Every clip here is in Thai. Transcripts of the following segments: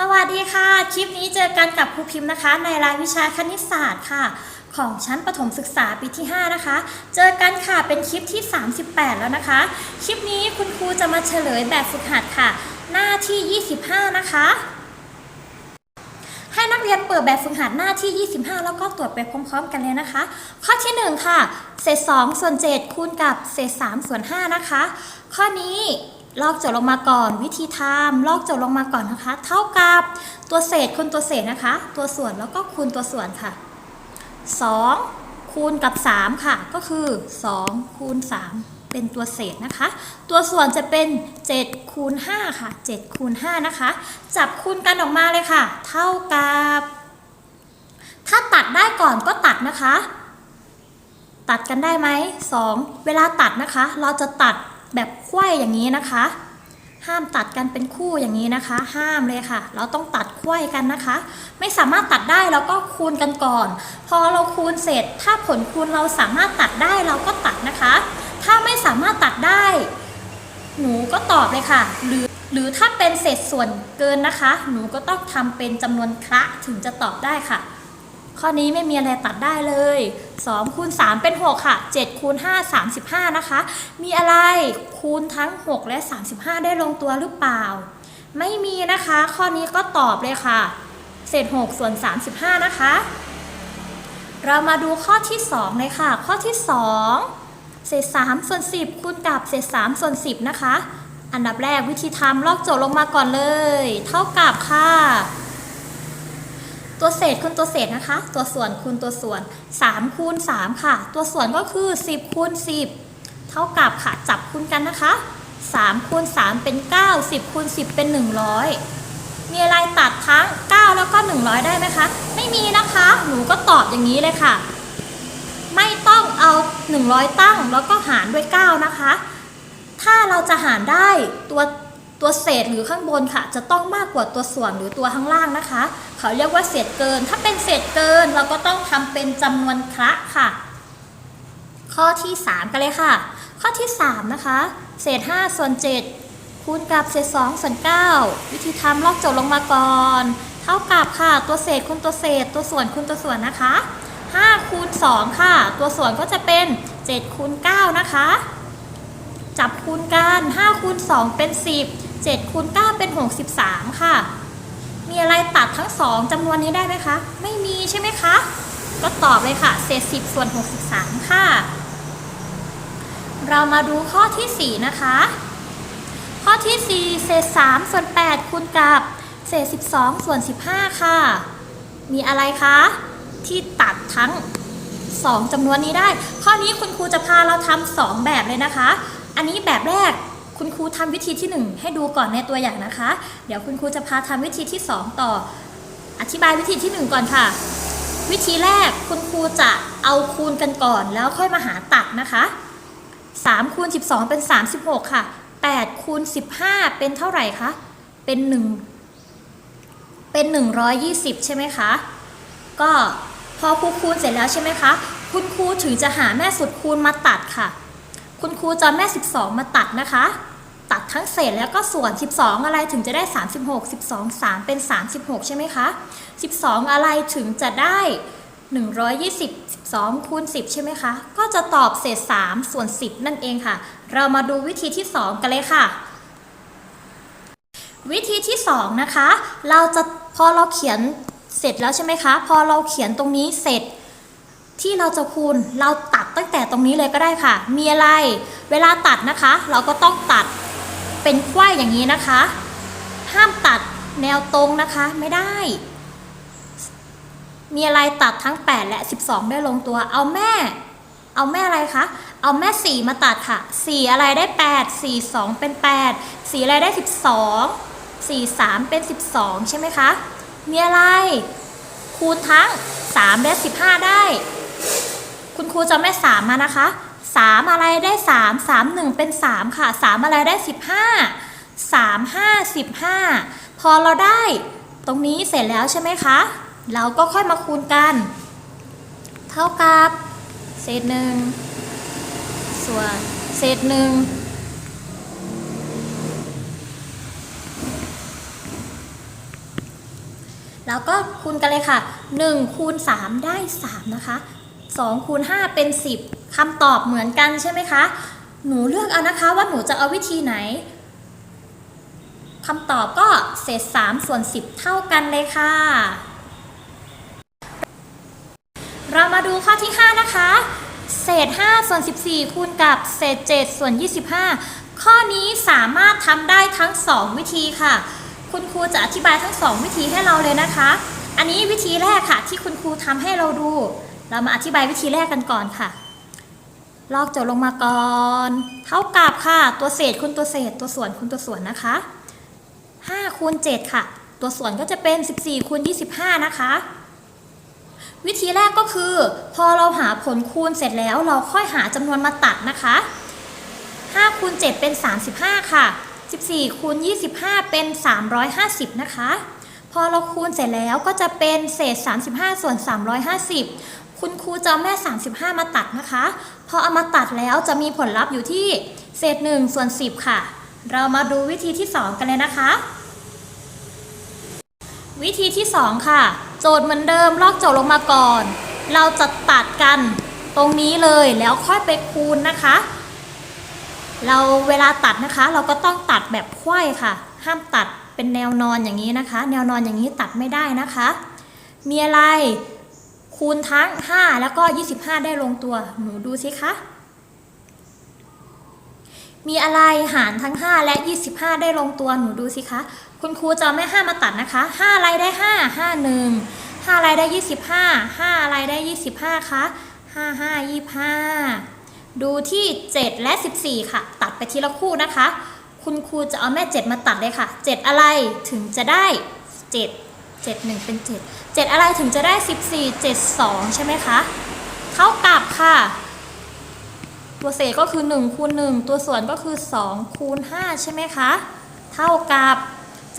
สวัสดีค่ะ คลิปนี้เจอกันกับครูพิมพ์นะคะ ในรายวิชาคณิตศาสตร์ค่ะ ของชั้นประถมศึกษาปีที่ 5 นะคะ เจอกันค่ะเป็นคลิปที่ 38 แล้วนะคะ คลิปนี้คุณครูจะมาเฉลยแบบฝึกหัดค่ะ หน้าที่ 25 นะคะ ให้นักเรียนเปิดแบบฝึกหัดหน้าที่ 25 แล้วก็ตรวจไปพร้อมๆ กันเลยนะคะ ข้อที่ 1 ค่ะ เศษ2ส่วน7คูณกับเศษ3ส่วน5นะคะ ข้อนี้ ลอกโจทย์ลงมาก่อน วิธีทำลอกโจทย์ลงมาก่อนนะคะ เท่ากับตัวเศษคูณตัวเศษนะคะ ตัวส่วนแล้วก็คูณตัวส่วนค่ะ 2 คูณกับ 3 ค่ะ ก็คือ 2 คูณ 3 เป็นตัวเศษนะคะ ตัวส่วนจะเป็น7คูณ5ค่ะ7คูณ5นะคะ จับคูณกันออกมาเลยค่ะ เท่ากับ ถ้าตัดได้ก่อนก็ตัดนะคะ ตัดกันได้ไหม 2. เวลาตัดนะคะ เราจะตัด แบบไขว้อย่างนี้นะคะ ห้ามตัดกันเป็นคู่อย่างนี้นะคะ ห้ามเลยค่ะ เราต้องตัดไขว้กันนะคะ ไม่สามารถตัดได้เราก็คูณกันก่อน พอเราคูณเสร็จ ถ้าผลคูณเราสามารถตัดได้เราก็ตัดนะคะ ถ้าไม่สามารถตัดได้ หนูก็ตอบเลยค่ะ หรือหรือถ้าเป็นเศษส่วนเกินนะคะ หนูก็ต้องทำเป็นจำนวนคละถึงจะตอบได้ค่ะ ข้อนี้ไม่มีอะไรตัดได้เลย2คูณ3เป็น 6 ค่ะ7คูณ5 35 นะคะ มีอะไรคูณทั้ง 6 และ 35 ได้ลงตัวหรือเปล่า ไม่มีนะคะ ข้อนี้ก็ตอบเลยค่ะ เศษ 6 ส่วน 35 นะคะ เรามาดูข้อที่ 2 เลยค่ะ ข้อที่ 2 เศษ 3 ส่วน 10 คูณกับเศษ 3 ส่วน 10 นะคะ อันดับแรกวิธีทำลอกโจทย์ลงมาก่อนเลย เท่ากับค่ะ ตัวเศษคูณตัวเศษนะคะ ตัวส่วนคูณตัวส่วน3คูณ3ค่ะ ตัวส่วนก็คือ 10คูณ10 เท่ากับค่ะจับคูณกันนะคะ3คูณ3เป็น 9 10คูณ10 เป็น 100 มีอะไรตัดทั้ง 9 แล้วก็ 100 ได้ไหมคะ ไม่มีนะคะ หนูก็ตอบอย่างนี้เลยค่ะ ไม่ต้องเอา 100 ตั้งแล้วก็หารด้วย 9 นะคะ ถ้าเราจะหารได้ตัว ตัวเศษหรือข้างบนค่ะ จะต้องมากกว่าตัวส่วนหรือตัวข้างล่างนะคะ เขาเรียกว่าเศษเกิน ถ้าเป็นเศษเกินเราก็ต้องทำเป็นจำนวนคละค่ะ ข้อที่ 3 กันเลยค่ะ ข้อที่ 3 นะคะ เศษ 5 ส่วน 7 คูณกับเศษ 2 ส่วน 9 วิธีทำลอกโจทย์ลงมาก่อน เท่ากับค่ะ ตัวเศษคูณตัวเศษ ตัวส่วนคูณตัวส่วนนะคะ 5 คูณ 2 ค่ะ ตัวส่วนก็จะเป็น7คูณ9นะคะ จับคูณกัน5คูณ2เป็น 10 7คูณ9เป็น 63 ค่ะ มีอะไรตัดทั้ง 2จำนวนนี้ได้ไหมคะ ไม่มีใช่ไหมคะ ก็ตอบเลยค่ะ เศษ 10 ส่วน 63 ค่ะ เรามาดูข้อที่ 4 นะคะ ข้อที่ 4 เศษ 3 ส่วน 8 คูณกับเศษ 12 ส่วน 15 ค่ะ มีอะไรคะ ที่ตัดทั้ง 2จำนวนนี้ได้ ข้อนี้คุณครูจะพาเราทำสองแบบเลยนะคะ อันนี้แบบแรก คุณครูทำวิธีที่ 1 ให้ดูก่อนในตัวอย่างนะคะ เดี๋ยวคุณครูจะพาทำวิธีที่ 2 ต่อ อธิบายวิธีที่ 1 ก่อนค่ะ วิธีแรกคุณครูจะเอาคูณกันก่อน แล้วค่อยมาหาตัดนะคะ3คูณ12 เป็น 36 ค่ะ8คูณ15 เป็นเท่าไหร่คะเป็น 1 เป็น 120 ใช่ไหมคะก็พอครูคูณเสร็จแล้วใช่ไหมคะ คุณครูถึงจะหาแม่สุดคูณมาตัดค่ะ คุณครูจะแม่ 12 มาตัดนะคะ ตัดทั้งเศษแล้วก็ส่วน 12 อะไรถึงจะได้ 36 12 3 เป็น 36 ใช่ไหมคะ 12 อะไรถึงจะได้ 120 12คูณ10 ใช่ไหมคะ ก็จะตอบเศษ 3 ส่วน 10 นั่นเองค่ะ เรามาดูวิธีที่ 2 กันเลยค่ะ วิธีที่ 2 นะคะ เราจะพอเราเขียนเสร็จแล้วใช่ไหมคะ พอเราเขียนตรงนี้เสร็จที่เราจะคูณเราตัดตั้งแต่ ตรงนี้เลยก็ได้ค่ะ มีอะไร เวลาตัดนะคะ เราก็ต้องตัดเป็นไขว้อย่างนี้นะคะ ห้ามตัดแนวตรงนะคะไม่ได้ มีอะไรตัดทั้ง 8 และ 12 ได้ลงตัว เอาแม่ เอาแม่อะไรคะ เอาแม่ 4 มาตัดค่ะ 4 อะไรได้ 8 4 2 เป็น 8 4 อะไรได้ 12 4 3 เป็น 12 ใช่ไหมคะ มีอะไร คูณทั้ง 3 และ 15 ได้ คุณครูจะไม่3มมานะคะ3อะไรได้3 3 1เป็น3ค่ะ3อะไรได้15 3 5 15พอเราได้ตรงนี้เสร็จแล้วใช่ไหมคะ เราก็ค่อยมาคูณกัน เท่ากับเศษหนึ่งส่วนเศษหนึ่งแล้วก็คูณกันเลยค่ะ1คูณ3ได้ 3 นะคะ 2คูณ5เป็น 10คำตอบเหมือนกันใช่ไหมคะ หนูเลือกเอานะคะว่าหนูจะเอาวิธีไหนคำตอบก็เศษ3ส่วน 10 เท่ากันเลยค่ะ เรามาดูข้อที่ 5 นะคะ เศษ5ส่วน 14 คูณกับเศษ7ส่วน 25 ข้อนี้สามารถทำได้ทั้ง 2 วิธีค่ะ คุณครูจะอธิบายทั้ง 2 วิธีให้เราเลยนะคะ อันนี้วิธีแรกค่ะที่คุณครูทำให้เราดู เรามาอธิบายวิธีแรกกันก่อนค่ะ ลอกโจทย์ลงมาก่อน เท่ากับค่ะ ตัวเศษคูณตัวเศษ ตัวส่วนคูณตัวส่วนนะคะ5คูณ7ค่ะ ตัวส่วนก็จะเป็น 14คูณ25 นะคะ วิธีแรกก็คือ พอเราหาผลคูณเสร็จแล้วเราค่อยหาจำนวนมาตัดนะคะ5คูณ7เป็น 35 ค่ะ 14คูณ25 เป็น 350 นะคะ พอเราคูณเสร็จแล้วก็จะเป็นเศษ 35 ส่วน 350 คุณครูจะเอาแม่ 35 มาตัดนะคะ พอเอามาตัดแล้วจะมีผลลัพธ์อยู่ที่เศษ1ส่วน10 ค่ะ เรามาดูวิธีที่ 2 กันเลยนะคะ วิธีที่ 2 ค่ะ โจทย์เหมือนเดิมลอกโจทย์ลงมาก่อน เราจะตัดกันตรงนี้เลยแล้วค่อยไปคูณนะคะ เราเวลาตัดนะคะ เราก็ต้องตัดแบบไขว้ค่ะ ห้ามตัดเป็นแนวนอนอย่างนี้นะคะ แนวนอนอย่างนี้ตัดไม่ได้นะคะ มีอะไร คูณทั้ง 5 แล้วก็ 25 ได้ลงตัว หนูดูสิคะ มีอะไรหารทั้ง 5 และ 25 ได้ลงตัว หนูดูสิคะ คุณครูจะเอาแม่5มาตัดนะคะ 5 อะไรได้ 5 5 1 5อะไรได้ 25 5อะไรได้ 25 คะ 5 5 25 ดูที่ 7 และ 14 ค่ะ ตัดไปทีละคู่นะคะ คุณครูจะเอาแม่ 7 มาตัดเลยค่ะ 7 อะไรถึงจะได้ 7 7 1 เป็น 7 7 อะไรถึงจะได้ 14 7 2 ใช่ไหมคะ เท่ากับค่ะ ตัวเศษก็คือ 1 คูณ 1 ตัวส่วนก็คือ 2 คูณ 5 ใช่ไหมคะ เท่ากับ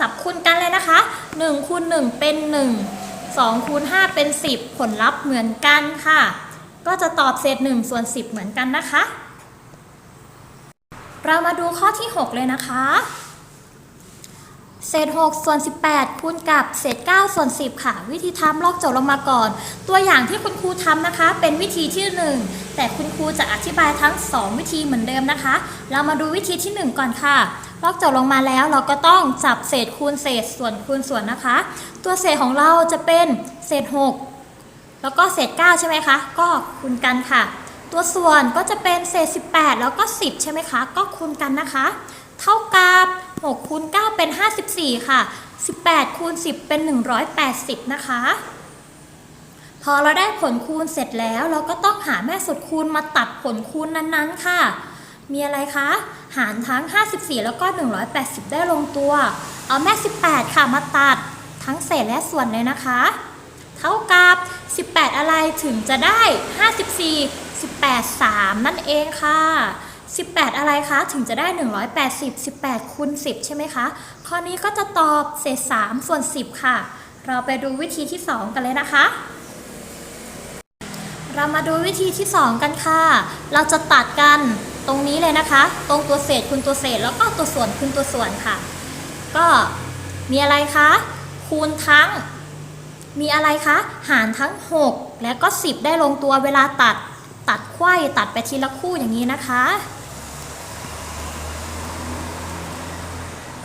จับคูณกันเลยนะคะ 1 คูณ 1 เป็น 1 2 คูณ 5 เป็น 10 ผลลัพธ์เหมือนกันค่ะ ก็จะตอบเศษ 1 ส่วน 10 เหมือนกันนะคะ เรามาดูข้อที่ 6 เลยนะคะ เศษ6ส่วน18คูณกับเศษ9ส่วน10 ค่ะ วิธีทำลอกโจทย์ลงมาก่อน ตัวอย่างที่คุณครูทำนะคะ เป็นวิธีที่ 1 แต่คุณครูจะอธิบายทั้ง 2 วิธีเหมือนเดิมนะคะ เรามาดูวิธีที่ 1 ก่อนค่ะ ลอกโจทย์ลงมาแล้วเราก็ต้องจับเศษคูณเศษส่วนคูณส่วนนะคะ ตัวเศษของเราจะเป็นเศษ 6 แล้วก็เศษ 9 ใช่ไหมคะ ก็คูณกันค่ะ ตัวส่วนก็จะเป็นเศษ 18 แล้วก็ 10 ใช่ไหมคะ ก็คูณกันนะคะ เท่ากับ 6คูณ9เป็น 54 ค่ะ 18คูณ10 เป็น 180 นะคะ พอเราได้ผลคูณเสร็จแล้ว เราก็ต้องหาแม่สุดคูณมาตัดผลคูณนั้นๆ ค่ะ มีอะไรคะ หารทั้ง 54 แล้วก็ 180 ได้ลงตัว เอาแม่ 18 ค่ะมาตัดทั้งเศษและส่วนเลยนะคะ เท่ากับ 18 อะไรถึงจะได้ 54 18 3 นั่นเองค่ะ 18 อะไรคะ ถึงจะได้ 180 18คูณ10 ใช่ไหมคะ ข้อนี้ก็จะตอบเศษ 3 ส่วน 10 ค่ะ เราไปดูวิธีที่ 2 กันเลยนะคะ เรามาดูวิธีที่ 2 กันค่ะ เราจะตัดกันตรงนี้เลยนะคะ ตรงตัวเศษคูณตัวเศษ แล้วก็ตัวส่วนคูณตัวส่วนค่ะ ก็มีอะไรคะ คูณทั้ง มีอะไรคะ หารทั้ง 6 และก็ 10 ได้ลงตัวเวลาตัดตัดไขว้ตัดไปทีละคู่อย่างนี้นะคะ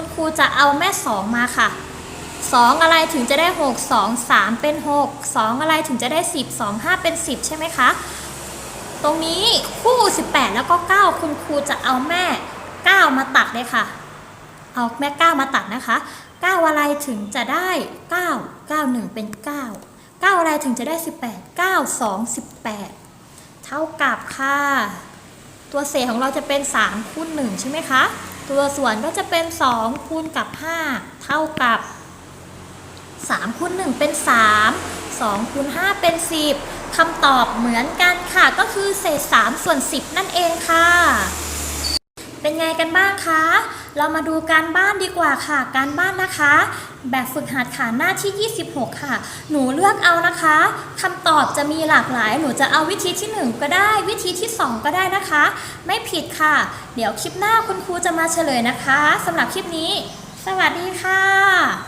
คุณครูจะเอาแม่2มาค่ะ 2 อะไรถึงจะได้ 6 2 3 เป็น 6 2 อะไรถึงจะได้ 10 2 5 เป็น 10 ใช่ไหมคะ ตรงนี้คู่ 18 แล้วก็ 9 คุณครูจะเอาแม่ 9 มาตัดเลยค่ะ เอาแม่ 9 มาตัดนะคะ 9 อะไรถึงจะได้ 9 9 1 เป็น 9 9 อะไรถึงจะได้ 18 9 2 18 เท่ากับค่ะ ตัวเศษของเราจะเป็น 3 คูณ 1 ใช่ไหมคะ ตัวส่วนก็จะเป็น 2 คูณกับ 5 เท่ากับ 3คูณ1เป็น 3 2คูณ5เป็น 10คำตอบเหมือนกันค่ะ ก็คือเศษ 3 ส่วน 10 นั่นเองค่ะ เป็นไงกันบ้างคะ เรามาดูการบ้านดีกว่าค่ะ การบ้านนะคะ แบบฝึกหัดค่ะหน้าที่ 26 ค่ะ หนูเลือกเอานะคะคำตอบจะมีหลากหลาย หนูจะเอาวิธีที่ 1 ก็ได้ วิธีที่ 2 ก็ได้นะคะ ไม่ผิดค่ะ เดี๋ยวคลิปหน้าคุณครูจะมาเฉลยนะคะสำหรับคลิปนี้ สวัสดีค่ะ